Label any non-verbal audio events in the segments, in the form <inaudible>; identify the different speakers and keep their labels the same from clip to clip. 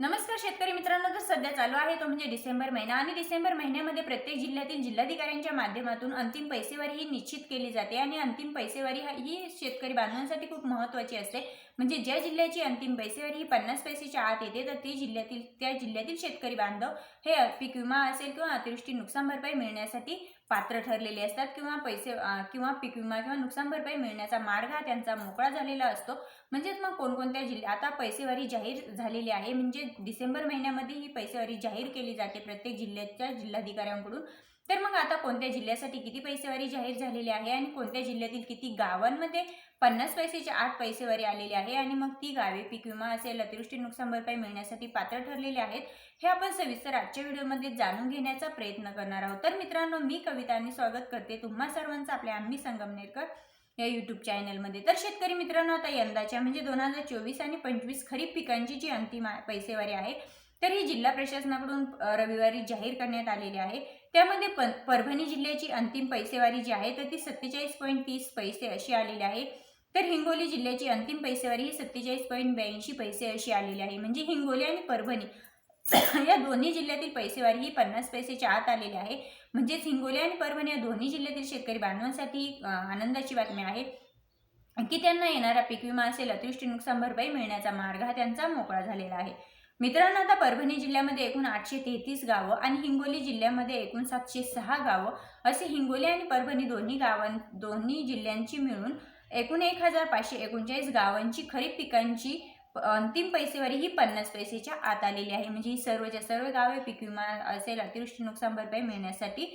Speaker 1: नमस्कार शेतकरी मित्रांनो तर सध्या चालू आहे तो म्हणजे डिसेंबर महिना. आणि डिसेंबर महिन्यामध्ये प्रत्येक जिल्ह्यातील जिल्हाधिकाऱ्यांच्या माध्यमातून अंतिम पैसेवारी ही निश्चित केली जाते. आणि अंतिम पैसेवारी हा- ही शेतकरी बांधवांसाठी खूप महत्त्वाची असते. म्हणजे ज्या जिल्ह्याची अंतिम पैसेवारी ही पन्नास पैसेच्या आत येते तर ती जिल्ह्यातील त्या जिल्ह्यातील शेतकरी बांधव हे पीक विमा असेल किंवा अतिवृष्टी नुकसान भरपाई मिळण्यासाठी पात्र ठरलेले असतात किंवा पैसे किंवा पीक विमा किंवा नुकसान भरपाई मिळण्याचा मार्ग हा त्यांचा मोकळा झालेला असतो. म्हणजेच मग कोणकोणत्या जिल्ह्या आता पैसेवारी जाहीर झालेली आहे म्हणजे डिसेंबर महिन्यामध्ये ही पैसेवारी जाहीर केली जाते प्रत्येक जिल्ह्याच्या जिल्हाधिकाऱ्यांकडून. तर मग आता कोणत्या जिल्ह्यासाठी किती पैसेवारी जाहीर झालेली आहे आणि कोणत्या जिल्ह्यातील किती गावांमध्ये पन्नास पैसेच्या आठ पैसेवारी आलेली आहे आणि मग ती गावे पीक विमा असेल अतिवृष्टी नुकसान भरपाई मिळण्यासाठी पात्र ठरलेले आहेत हे आपण सविस्तर आजच्या व्हिडिओमध्ये जाणून घेण्याचा प्रयत्न करणार आहोत. तर मित्रांनो मी कविता आणि स्वागत करते तुम्हा सर्वांचं आपल्या आम्ही संगमनेरकर या यूट्यूब चॅनलमध्ये तर शेतकरी मित्रांनो आता यंदाच्या म्हणजे दोन हजार चोवीस आणि पंचवीस खरीप पिकांची जी अंतिम पैसेवारी आहे तर ही जिल्हा प्रशासनाकडून रविवारी जाहीर करण्यात आलेली आहे. त्यामध्ये प परभणी जिल्ह्याची अंतिम पैसेवारी जी आहे तर ती सत्तेचाळीस पॉईंट तीस पैसे अशी आलेली आहे. तर हिंगोली जिल्ह्याची अंतिम पैसेवारी ही सत्तेचाळीस पॉईंट ब्याऐंशी पैसे अशी आलेली आहे. म्हणजे हिंगोली आणि परभणी <clears throat> या दोन्ही जिल्ह्यातील पैसेवारी ही पन्नास पैसेच्या आत आलेली आहे. म्हणजेच हिंगोली आणि परभणी या दोन्ही जिल्ह्यातील शेतकरी बांधवांसाठी आनंदाची बातमी आहे की त्यांना येणारा पीक विमा असेल अतिवृष्टी नुकसान भरपाई मिळण्याचा मार्ग हा त्यांचा मोकळा झालेला आहे. मित्रांनो आता परभणी जिल्ह्यामध्ये एकूण आठशे तेहतीस गावं आणि हिंगोली जिल्ह्यामध्ये एकूण सातशे सहा गावं. असे हिंगोली आणि परभणी दोन्ही गावां दोन्ही जिल्ह्यांची मिळून एकूण एक हजार पाचशे एकोणचाळीस गावांची खरीप पिकांची अंतिम पैसेवारी ही पन्नास पैसेच्या आत आलेली आहे. म्हणजे ही सर्वच्या सर्व गावे पीक विमा असेल अतिवृष्टी नुकसान भरपाई मिळण्यासाठी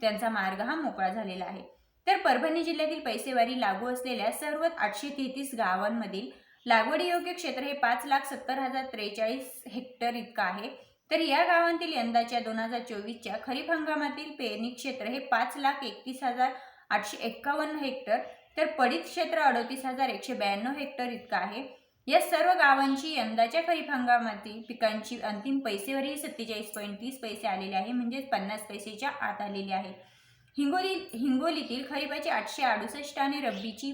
Speaker 1: त्यांचा मार्ग हा मोकळा झालेला आहे. तर परभणी जिल्ह्यातील पैसेवारी लागू असलेल्या सर्व आठशे तेहतीस गावांमधील लागवडीयोग्य क्षेत्र हे पाच लाख सत्तर हजार त्रेचाळीस हेक्टर इतकं आहे. तर या गावांतील यंदाच्या दोन हजार चोवीसच्या खरीप हंगामातील पेरणी क्षेत्र हे पाच लाख एकतीस हजार आठशे एक्कावन्न हेक्टर तर पडीत क्षेत्र अडतीस हजार एकशे ब्याण्णव हेक्टर इतकं आहे. या सर्व गावांची यंदाच्या खरीप हंगामातील पिकांची अंतिम पैसेवरही सत्तेचाळीस पॉईंट तीस पैसे आलेले आहे म्हणजेच पन्नास पैसेच्या आत आलेली आहे. हिंगोली हिंगोलीतील खरीपाची आठशे अडुसष्ट आणि रब्बीची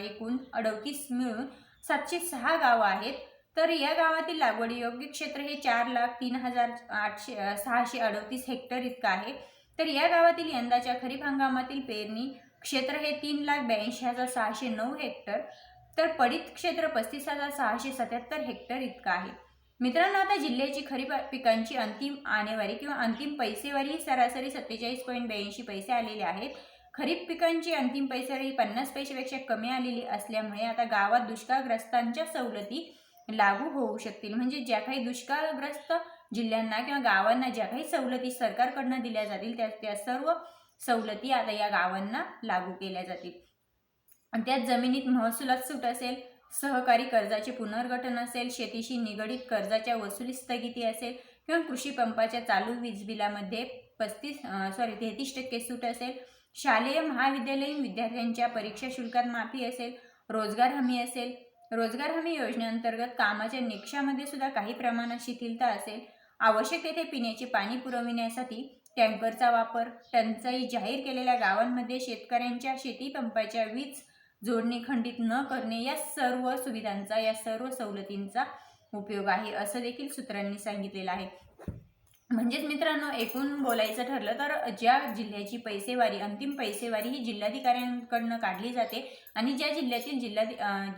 Speaker 1: एकूण अडतीस मिळून सातशे सहा गावं आहेत. तर या गावातील लागवडीयोग्य क्षेत्र हे चार लाख तीन हजार आठशे सहाशे अडतीस हेक्टर इतकं आहे. तर या गावातील यंदाच्या खरीप हंगामातील पेरणी क्षेत्र हे तीन लाख ब्याऐंशी हजार सहाशे नऊ हेक्टर तर पडित क्षेत्र पस्तीस हजार सहाशे सत्याहत्तर हेक्टर इतकं आहे. मित्रांनो आता जिल्ह्याची खरीप पिकांची अंतिम आणेवारी किंवा अंतिम पैसेवारी ही सरासरी सत्तेचाळीस पॉईंट ब्याऐंशी पैसे आलेले आहेत. खरीप पिकांची अंतिम पैसे ही पन्नास पैशापेक्षा कमी आलेली असल्यामुळे आता गावात दुष्काळग्रस्तांच्या सवलती लागू होऊ शकतील. म्हणजे ज्या काही दुष्काळग्रस्त जिल्ह्यांना किंवा गावांना ज्या काही सवलती सरकारकडनं दिल्या जातील त्या त्या सर्व सवलती आता या गावांना लागू केल्या जातील. आणि त्यात जमिनीत महसुलात सूट असेल सहकारी कर्जाचे पुनर्गठन असेल शेतीशी निगडीत कर्जाच्या वसुली स्थगिती असेल किंवा कृषी पंपाच्या चालू वीज बिलामध्ये पस्तीस सॉरी तेहतीस टक्के सूट असेल शालेय महाविद्यालयीन विद्यार्थ्यांच्या परीक्षा शुल्कात माफी असेल रोजगार हमी असेल रोजगार हमी योजनेअंतर्गत कामाच्या निकषामध्ये सुद्धा काही प्रमाणात शिथिलता असेल आवश्यक तेथे पिण्याचे पाणी पुरविण्यासाठी टँकरचा वापर टंचाई जाहीर केलेल्या गावांमध्ये शेतकऱ्यांच्या शेती पंपाच्या वीज जोडणी खंडित न करणे या सर्व सुविधांचा या सर्व सवलतींचा उपयोग आहे असं देखील सूत्रांनी सांगितलेलं आहे. म्हणजेच मित्रांनो एकूण बोलायचं ठरलं तर ज्या जिल्ह्याची पैसेवारी अंतिम पैसेवारी ही जिल्हाधिकाऱ्यांकडनं काढली जाते आणि ज्या जिल्ह्यातील जिल्हा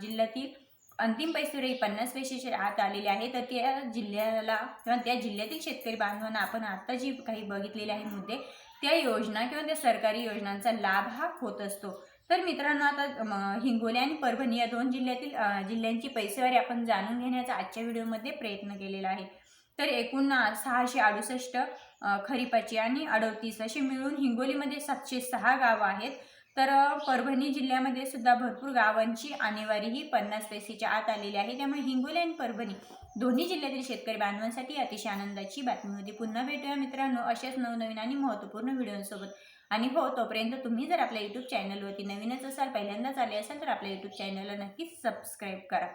Speaker 1: जिल्ह्यातील अंतिम पैसेवारी पन्नास पैशाच्या आत आलेली आहे तर त्या जिल्ह्याला किंवा त्या जिल्ह्यातील शेतकरी बांधवांना आपण आत्ता जी काही बघितलेले आहे मुद्दे त्या योजना किंवा त्या सरकारी योजनांचा लाभ हा होत असतो. तर मित्रांनो आता हिंगोली आणि परभणी या दोन जिल्ह्यातील जिल्ह्यांची पैसेवारी आपण जाणून घेण्याचा आजच्या व्हिडिओमध्ये प्रयत्न केलेला आहे. तर एकूण सहाशे अडुसष्ट खरीपाची आणि अडतीस अशी मिळून हिंगोलीमध्ये सातशे सहा गावं आहेत. तर परभणी जिल्ह्यामध्ये सुद्धा भरपूर गावांची आणेवारी ही पन्नास पैसेच्या आत आलेली आहे. त्यामुळे हिंगोली आणि परभणी दोन्ही जिल्ह्यातील शेतकरी बांधवांसाठी अतिशय आनंदाची बातमी होती. पुन्हा भेटूया मित्रांनो अशाच नवनवीन आणि महत्त्वपूर्ण व्हिडिओंसोबत. आणि हो तोपर्यंत तुम्ही जर आपल्या यूट्यूब चॅनलवरती नवीनच असाल पहिल्यांदाच आले असाल तर आपल्या यूट्यूब चॅनलला नक्कीच सबस्क्राईब करा.